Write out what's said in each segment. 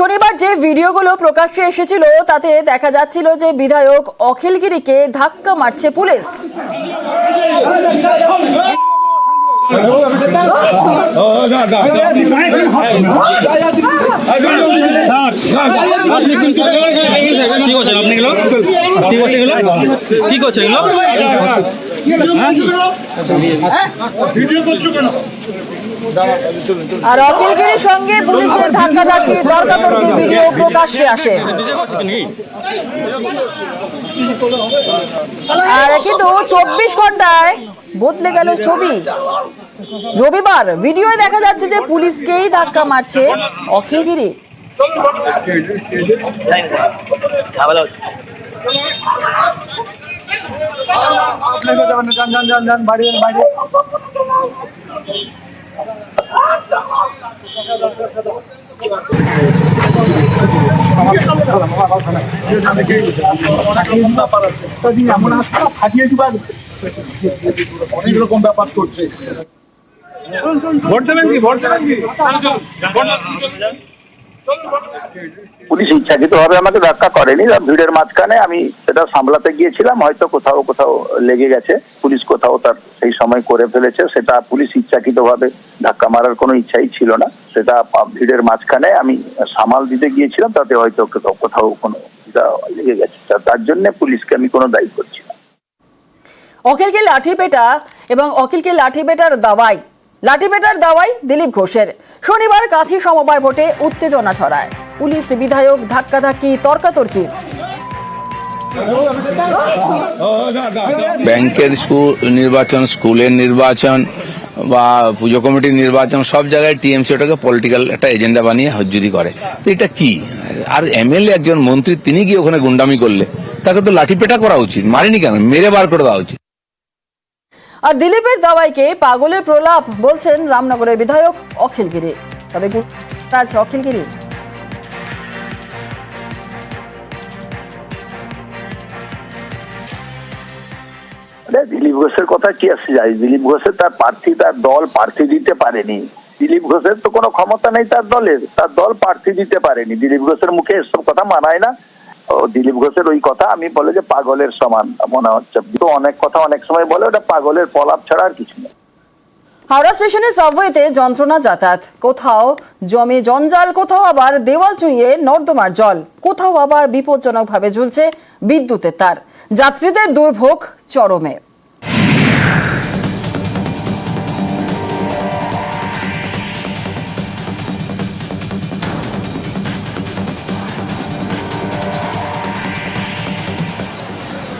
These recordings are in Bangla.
শনিবার যে ভিডিওগুলো প্রকাশ্যে এসেছিল তাতে দেখা যাচ্ছিল যে বিধায়ক অখিলগিরিকে ধাক্কা মারছে পুলিশ। কি করছেন আপনি এগুলো কি করছেন এগুলো কি করছেন এগুলো আর অখিলগিরির সঙ্গে পুলিশের ধাক্কাধাক্কি তর্কাতর্কি ভিডিও প্রকাশ্যে আসে। আর কিন্তু চব্বিশ ঘন্টায় বদলে গেল ছবি। রবিবার ভিডিওয় দেখা যাচ্ছে যে পুলিশকেই ধাক্কা মারছে অখিলগিরি। যান যান যান যান বাড়ি বাড়ি। অনেক রকম ব্যাপার করছে ভোট দেবেন কি? ভোট দেবেন কি? পুলিশ ইচ্ছাকৃতভাবে আমাকে ধাক্কা করেনি। ভিড়ের মাঝখানে আমি সেটা সামলাতে গিয়েছিলাম, হয়তো কোথাও কোথাও লেগে গেছে। পুলিশ কোথাও তার সেই সময় করে ফেলেছে, সেটা পুলিশ ইচ্ছাকৃতভাবে ধাক্কা মারার কোনো ইচ্ছাই ছিল না। সেটা ভিড়ের মাঝখানে আমি সামাল দিতে গিয়েছিলাম, তাতে হয়তো কোথাও কোথাও কোনো লেগে গেছে। তার জন্য পুলিশকে আমি কোনো দায়ী করছি না। অখিলকে লাঠি পেটা এবং অখিলকে লাঠি পেটার দাওয়াই লাঠি পেটার দাওয়াই দিলীপ ঘোষের। শনিবার কাঁথি সমবায় ভোটে উত্তেজনা ছড়ায়। পুলিশ বিধায়ক ধাক্কাধাক্কি, তর্কাতর্কি। ব্যাংকের স্কুল নির্বাচন, স্কুলের নির্বাচন বা পুজো কমিটির নির্বাচন, সব জায়গায় টিএমসি ওটাকে পলিটিক্যাল একটা এজেন্ডা বানিয়ে হজ্জুদি করে। তো এটা কি? আর এমএলএ একজন মন্ত্রী, তিনি গিয়ে ওখানে গুন্ডামি করলে? তাকে তো লাঠিপেটা করা উচিত, মারেনি কেন? মেরে বার করে দেওয়া উচিত। আর দিলীপের দাওয়াইকে পাগলের প্রলাপ বলছেন রামনগরের বিধায়ক অখিলগিরি তবে গুরুত্ব আছে অখিলগিরি আরে দিলীপ ঘোষের কথা কি আসছে যায় দিলীপ ঘোষের তার প্রার্থী, তার দল প্রার্থী দিতে পারেনি। দিলীপ ঘোষের তো কোনো ক্ষমতা নেই তার দলের। তার দল প্রার্থী দিতে পারেনি। দিলীপ ঘোষের মুখে এসব কথা মানায় না। দিলীপ ঘোষের ওই কথা, আমি বলে যে পাগলের সমান, মনে হচ্ছে। তো অনেক কথা অনেক সময় বলে, ওটা পাগলের পলাপ ছাড়া আর কিছু না হাওড়া স্টেশনে সাবওয়েতে যন্ত্রণা যাতায়াত। কোথাও জমে জঞ্জাল, কোথাও আবার দেওয়াল চুইয়ে নর্দমার জল। কোথাও আবার বিপজ্জনকভাবে ঝুলছে বিদ্যুতের তার। যাত্রীদের দুর্ভোগ চরমে।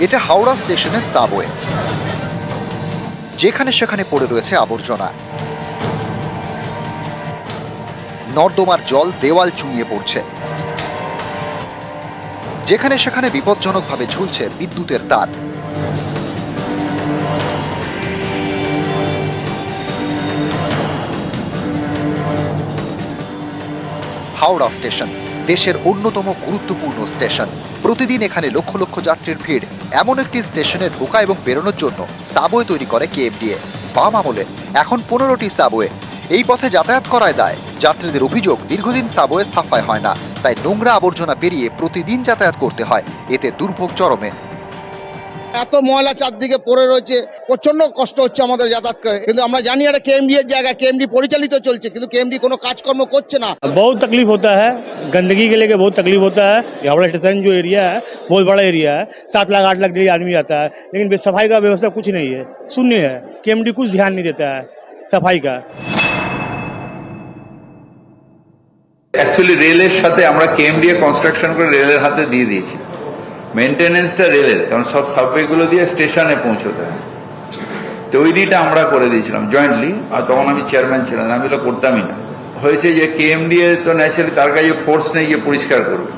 এটা হাওড়া স্টেশনের সাবওয়ে যেখানে সেখানে পড়ে রয়েছে আবর্জনা। নর্দমার জল দেওয়াল চুইয়ে পড়ছে। যেখানে সেখানে বিপজ্জনকভাবে ঝুলছে বিদ্যুতের তার। হাওড়া স্টেশন। দেশের অন্যতম গুরুত্বপূর্ণ স্টেশন। প্রতিদিন এখানে লক্ষ লক্ষ যাত্রীর ভিড়, এমন একটি স্টেশনে ঢোকা এবং বেরোনোর জন্য সাবওয়ে তৈরি করে কেএফডিএ। বাম আমলে, এখন পনেরোটি সাবওয়ে। এই পথে যাতায়াত করায় দায়। যাত্রীদের অভিযোগ, দীর্ঘদিন সাবওয়ে সাফাই হয় না। তাই নোংরা আবর্জনা পেরিয়ে প্রতিদিন যাতায়াত করতে হয়। এতে দুর্ভোগ চরমে। এত ময়লা চারদিকে পড়ে রয়েছে প্রচন্ড কষ্ট হচ্ছে আমাদের যাতায়াত করে কিন্তু আমরা জানি এটা কেএমডি এর জায়গা কেএমডি পরিচালিত চলছে কিন্তু কেএমডি কোনো কাজকর্ম করছে না बहुत तकलीफ होता है गंदगी के लेके बहुत तकलीफ होता है ये हावड़ा स्टेशन जो एरिया है बहुत बड़ा एरिया है सात लाख आठ लाख डेली आदमी आता है लेकिन सफाई का व्यवस्था कुछ नहीं है शून्य है केएमडी कुछ ध्यान नहीं देता है सफाई का অ্যাকচুয়ালি রেলের সাথে আমরা কেএমডিএ কনস্ট্রাকশন করে রেলের হাতে দিয়ে দিয়েছি মেনটেনেন্সটা রেলের কারণ সব সাবওয়েগুলো দিয়ে স্টেশনে পৌঁছতে হয়। তো ওই তৈরিটা আমরা করে দিয়েছিলাম জয়েন্টলি আর তখন আমি চেয়ারম্যান ছিলাম, আমি এগুলো করতামই না। হয়েছে যে কে কেএমডিএ তো ন্যাচারালি তার কাছে ফোর্স নেই গিয়ে পরিষ্কার করবে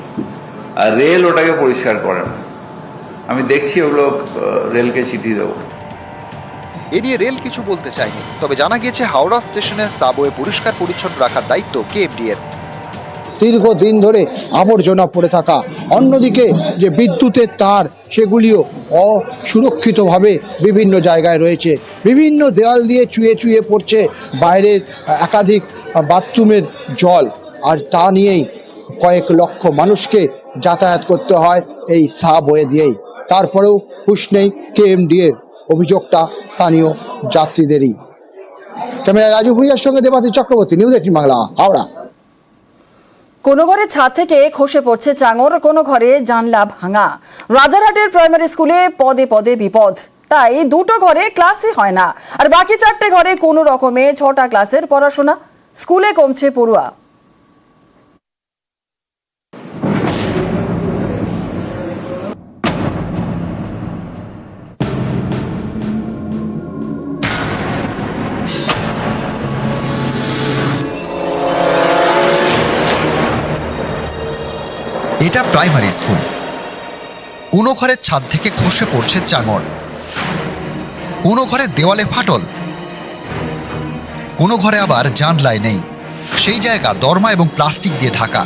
আর রেল ওটাকে পরিষ্কার করে না। আমি দেখছি ওগুলো রেলকে চিঠি দেবো। এ রেল কিছু বলতে চায়নি তবে জানা গিয়েছে হাওড়া স্টেশনের সাবওয়ে পরিষ্কার পরিচ্ছন্ন রাখার দায়িত্ব কেএমডি এর দীর্ঘদিন ধরে আবর্জনা পড়ে থাকা। অন্যদিকে যে বিদ্যুতের তার, সেগুলিও অসুরক্ষিতভাবে বিভিন্ন জায়গায় রয়েছে। বিভিন্ন দেওয়াল দিয়ে চুয়ে চুয়ে পড়ছে বাইরের একাধিক বাথরুমের জল। আর তা নিয়েই কয়েক লক্ষ মানুষকে যাতায়াত করতে হয় এই সাবওয়ে দিয়েই। তারপরেও হুশ নেই কেএমডি এর অভিযোগটা স্থানীয় যাত্রীদেরই। ক্যামেরা রাজু ভুইয়ার সঙ্গে দেবাতি চক্রবর্তী, নিউজ এইটিন বাংলা, হাওড়া। কোনো ঘরে ছাদ থেকে খসে পড়ছে চাঙর কোনো ঘরে জানলা ভাঙা। রাজারহাটের প্রাইমারি স্কুলে পদে পদে বিপদ। তাই দুটো ঘরে ক্লাসই হয় না। আর বাকি চারটে ঘরে কোনো রকমে ছটা ক্লাসের পড়াশোনা। স্কুলে কমছে পড়ুয়া। Primary school. কোনো ঘরের ছাদ থেকে খসে পড়ছে চাঙর কোনো ঘরে দেওয়ালে ফাটল। কোনো ঘরে আবার জানলায় নেই। সেই জায়গা দরমা এবং প্লাস্টিক দিয়ে ঢাকা।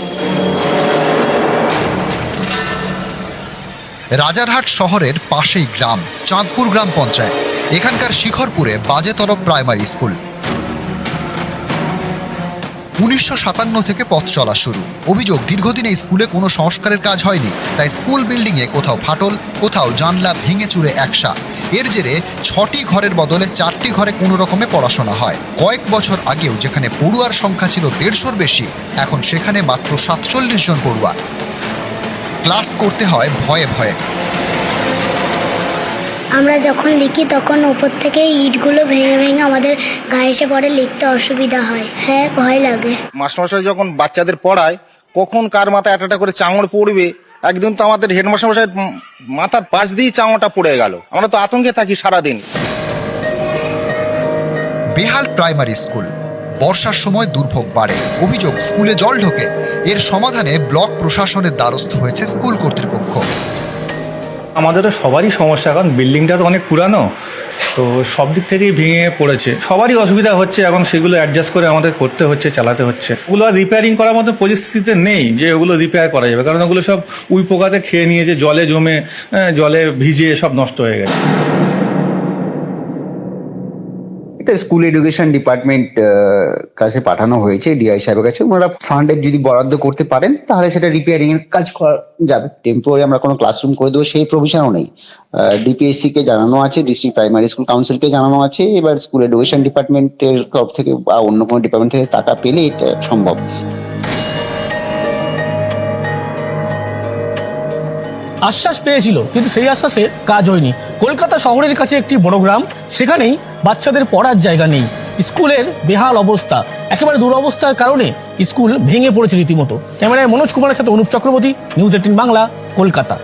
রাজারহাট শহরের পাশেই গ্রাম, চাঁদপুর গ্রাম পঞ্চায়েত। এখানকার শিখরপুরে বাজেতর প্রাইমারি স্কুল। উনিশশো সাতান্ন থেকে পথ চলা শুরু। অভিযোগ, দীর্ঘদিন স্কুলে কোনো সংস্কারের কাজ হয়নি। তাই স্কুল বিল্ডিংয়ে কোথাও ফাটল, কোথাও জানলা ভেঙে চুরে একসা এর জেরে ছটি ঘরের বদলে চারটি ঘরে কোনো রকমে পড়াশোনা হয়। কয়েক বছর আগেও যেখানে পড়ুয়ার সংখ্যা ছিল দেড়শোর বেশি, এখন সেখানে মাত্র সাতচল্লিশ জন পড়ুয়া। ক্লাস করতে হয় ভয়ে ভয়ে। আমরা যখন লিখি তখন ওপর থেকে ইটগুলো ভেঙে ভেঙে আমাদের গায়ে এসে পড়ে। লিখতে অসুবিধা হয়। হ্যাঁ ভয় লাগে। মাস্টারমশাই যখন বাচ্চাদের পড়ায় কখন কার মাথায় একটা করে চাঙড় পড়বে একদিন তো আমাদের হেডমাস্টারমশাই মাথার পাশ দিয়ে চাঙড়টা পড়ে গেল। আমরা তো আতঙ্কে থাকি সারাদিন। বেহাল প্রাইমারি স্কুল। বর্ষার সময় দুর্ভোগ বাড়ে। অভিযোগ স্কুলে জল ঢোকে। এর সমাধানে ব্লক প্রশাসনের দ্বারস্থ হয়েছে স্কুল কর্তৃপক্ষ। আমাদেরও সবারই সমস্যা কারণ বিল্ডিংটা তো অনেক পুরানো তো সব দিক থেকেই ভেঙে পড়েছে। সবারই অসুবিধা হচ্ছে এবং সেগুলো অ্যাডজাস্ট করে আমাদের করতে হচ্ছে চালাতে হচ্ছে। ওগুলো রিপেয়ারিং করার মতো পরিস্থিতিতে নেই যে ওগুলো রিপেয়ার করা যাবে কারণ ওগুলো সব উই পোকাতে খেয়ে নিয়েছে জলে জমে হ্যাঁ, জলে ভিজে সব নষ্ট হয়ে গেছে। এটা স্কুল এডুকেশন ডিপার্টমেন্ট কাছে পাঠানো হয়েছে ডিআই সাহেবের কাছে। ওনারা ফান্ডের যদি বরাদ্দ করতে পারেন, তাহলে সেটা রিপেয়ারিং এর কাজ করা যাবে। টেম্পোরারি আমরা কোনো ক্লাসরুম করে দেবো, সেই প্রভিশনও নেই। ডিপিএসসি কে জানানো আছে ডিস্ট্রিক্ট প্রাইমারি স্কুল কাউন্সিল কে জানানো আছে, এবার স্কুল এডুকেশন ডিপার্টমেন্টের তরফ থেকে বা অন্য কোনো ডিপার্টমেন্ট থেকে টাকা পেলে এটা সম্ভব। আশ্বাস পেয়েছিল, কিন্তু সেই আশ্বাসে কাজ হয়নি। কলকাতা শহরের কাছে একটি বড় গ্রাম সেখানেই বাচ্চাদের পড়ার জায়গা নেই। স্কুলের বেহাল অবস্থা, একেবারে দুরবস্থার কারণে স্কুল ভেঙে পড়েছে রীতিমতো। ক্যামেরায় মনোজ কুমারের সাথে অনুপ চক্রবর্তী, নিউজ এইটিন বাংলা, কলকাতা।